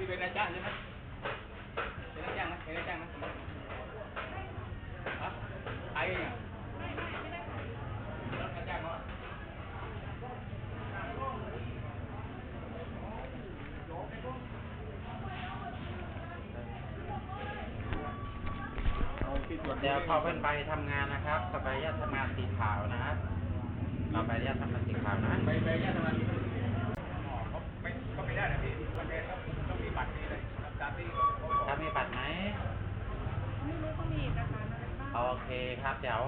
พี่เป็นนายจ้างใช่ไหมเป็นนายจ้างไหมเป็นนายจ้างไหมฮะไอ้เนี่ยนายจ้างเขาอะเดี๋ยวพอเป็นใบทำงานนะครับกับใบอนุญาตทำงานสีขาวนะครับเราใบอนุญาตทำงานสีขาวนะไปไปเนี่ยทำงานอ๋อ เคครับ เดี๋ยว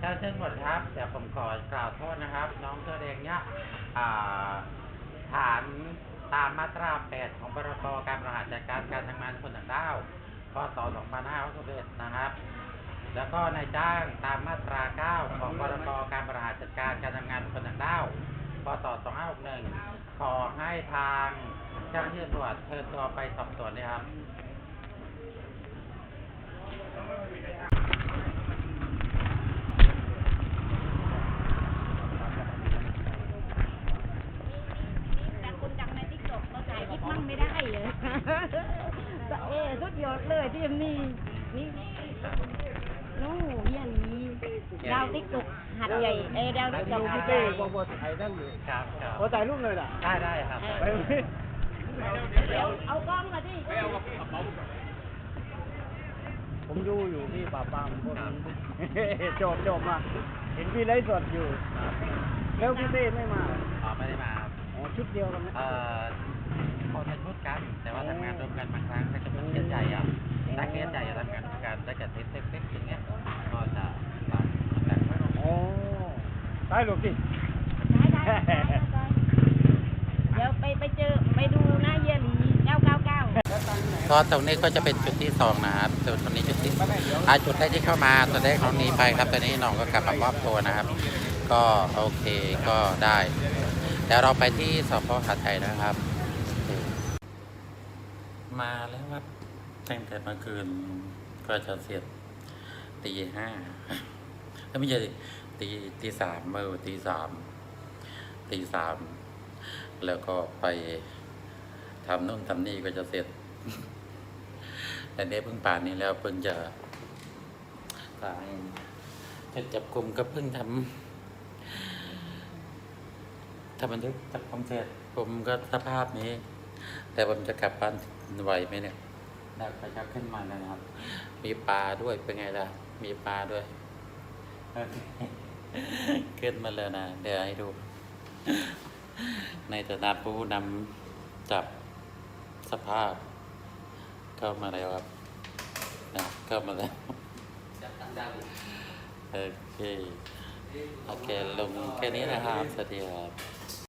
ท่านเชิญหมดครับ เดี๋ยวผมขอกล่าวโทษนะครับ น้องเสื้อแดงเนี่ยฐานตามมาตรา 8 ของพรบการบริหารจัดการการทำงานคนต่างด้าวพศ2561นะครับ แล้วก็นายจ้างตามมาตรา 9 ของพรบการบริหารจัดการการทำงานคนต่างด้าวพศ2561 ขอให้ทางเจ้าหน้าที่ตำรวจเชิญตัวไปสอบสวนเลยครับ แต่คนดังในทิกตอกเราถ่ายคลิปมั่ง ไม่ได้เลยเอสุดยอดเลยที่นี่นี่นู่นอย่างนี้ดาวทิกตอกหัดใหญ่เอ้ยดาวทิกตอกหัดใหญ่บอกบอกถ่ายนั่งอยู่ครับครับขอถ่ายรูปเลยน่ะได้ได้ครับไปไหมเดี๋ยวเอากล้องมาดิไปเอากระเป๋าผมดูอยู่พี่ป่าปรามพวกนี้จบจบมาเห็นพี่ไลฟ์สดอยู่ แล้วพี่เต้ไม่มาอ๋อไม่ได้มาครับอ๋อชุดเดียวกันไหมเอ่อ คนเป็นชุดกัน แต่ว่าทำงานร่วมกันบางครั้งถ้าเกิดเป็นเคสใหญ่อะถ้าเคสใหญ่จะทำงานร่วมกันถ้าเกิดเซ็กเซ็กเซ็กอย่างเงี้ยก็จะต่างกันอ๋อได้หรอกสิได้ได้ได้ได้ได้เดี๋ยวไปไปเจอไปดูหน้าเยลี999ก็ตรงนี้ก็จะเป็นจุดที่สองนะครับจุดตรงนี้จุดที่อ่าจุดแรกที่เข้ามาตอนแรกน้องหนีไปครับตอนนี้น้องก็กลับมามอบตัวนะครับ ก็โอเคก็ได้เดี๋ยวเราไปที่สพหาดไทยนะครับโอเค มาแล้วครับตั้งแต่เมื่อคืนก็จะเสร็จตีห้าแล้วไม่ใช่ตีตีสามเมื่อตีสามตีสามแล้วก็ไปทำนู่นทำนี่ก็จะเสร็จแต่เนี้ยเพิ่งป่านนี้แล้วเพิ่งจะทางจะจับกลุ่มก็เพิ่งทำทำบันทึกจับกลุ่มเสร็จผมก็สภาพนี้ แต่ผมจะกลับบ้านไหวไหมเนี่ยได้ไปชักขึ้นมาแล้วนะครับ มีปลาด้วยเป็นไงล่ะ มีปลาด้วยโอเคขึ้นมาแล้วนะ เดี๋ยวให้ดู ในฐานะผู้นำจับสภาพ เข้ามาแล้วครับนะเข้ามาแล้วโอเคโอเคลงแค่นี้นะครับ สวัสดีครับ